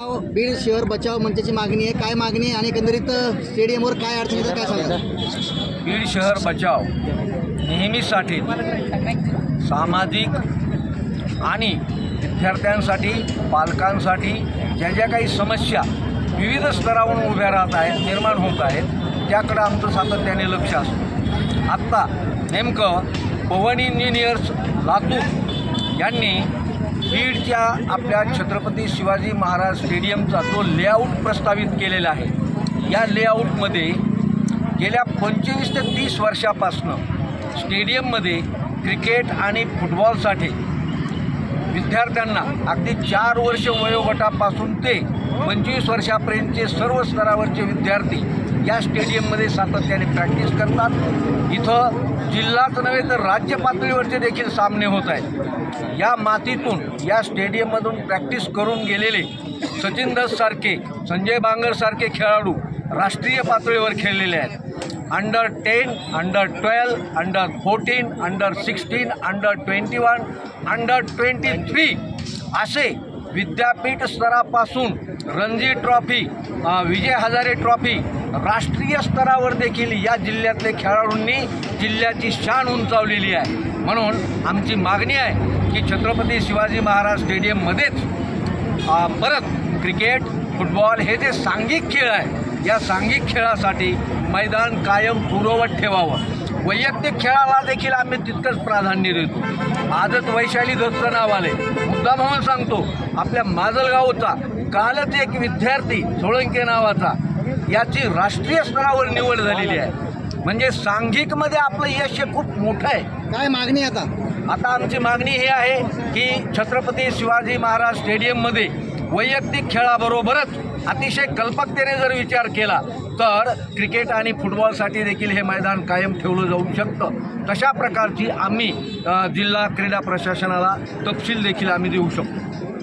बीड शहर बचाव मंचाची मागणी आहे. काय मागणी आहे? आणि एकंदरीत स्टेडियमवर काय अडचण येतात काय सांगा बीड शहर बचाव नेहमीसाठी सामाजिक आणि विद्यार्थ्यांसाठी पालकांसाठी ज्या ज्या काही समस्या विविध स्तरावरून उभ्या राहत आहेत निर्माण होत आहेत त्याकडं आमचं सातत्याने लक्ष असतं. आत्ता नेमकं पवन इंजिनियर्स लातूर यांनी बीडच्या आपल्या छत्रपती शिवाजी महाराज स्टेडियमचा जो लेआउट प्रस्तावित केलेला आहे. या लेआउटमध्ये गेल्या पंचवीस ते तीस वर्षापासनं स्टेडियममध्ये क्रिकेट आणि फुटबॉलसाठी विद्यार्थ्यांना अगदी चार वर्ष वयोगटापासून ते पंचवीस वर्षापर्यंतचे सर्व स्तरावरचे विद्यार्थी या स्टेडियममध्ये सातत्याने प्रॅक्टिस करतात. इथं जिल्हाच नव्हे तर राज्य पातळीवरचे देखील सामने होत आहेत. या मातीतून या स्टेडियममधून प्रॅक्टिस करून गेलेले सचिन दससारखे संजय बांगरसारखे खेळाडू राष्ट्रीय पातळीवर खेळलेले आहेत. Under ten under twelve under fourteen under sixteen under twenty one under twenty three असे विद्यापीठ स्तरापासून रणजी ट्रॉफी विजय हजारे ट्रॉफी राष्ट्रीय स्तरावर देखील या जिल्ह्यातले खेळाडूंनी जिल्ह्याची शान उंचावलेली आहे. म्हणून आमची मागणी आहे की छत्रपती शिवाजी महाराज स्टेडियममध्येच परत क्रिकेट फुटबॉल हे जे सांघिक खेळ आहे या सांघिक खेळासाठी मैदान कायम पूर्ववत ठेवावं. वैयक्तिक खेळाला देखील आम्ही तितकंच प्राधान्य देतो. आजच वैशाली दत्तचं नाव आले मुद्दा म्हणून सांगतो आपल्या माजलगावचा कालच एक विद्यार्थी सोळंके नावाचा याची राष्ट्रीय स्तरावर निवड झालेली आहे. म्हणजे सांघिकमध्ये आपलं यश हे खूप मोठं आहे. काय मागणी आता? आता आमची मागणी ही आहे की छत्रपती शिवाजी महाराज स्टेडियममध्ये वैयक्तिक खेळाबरोबरच अतिशय कल्पकतेने जर विचार केला तर क्रिकेट आणि फुटबॉलसाठी देखील हे मैदान कायम ठेवलं जाऊ शकतं. तशा प्रकारची आम्ही जिल्हा क्रीडा प्रशासनाला तपशील देखील आम्ही देऊ शकतो.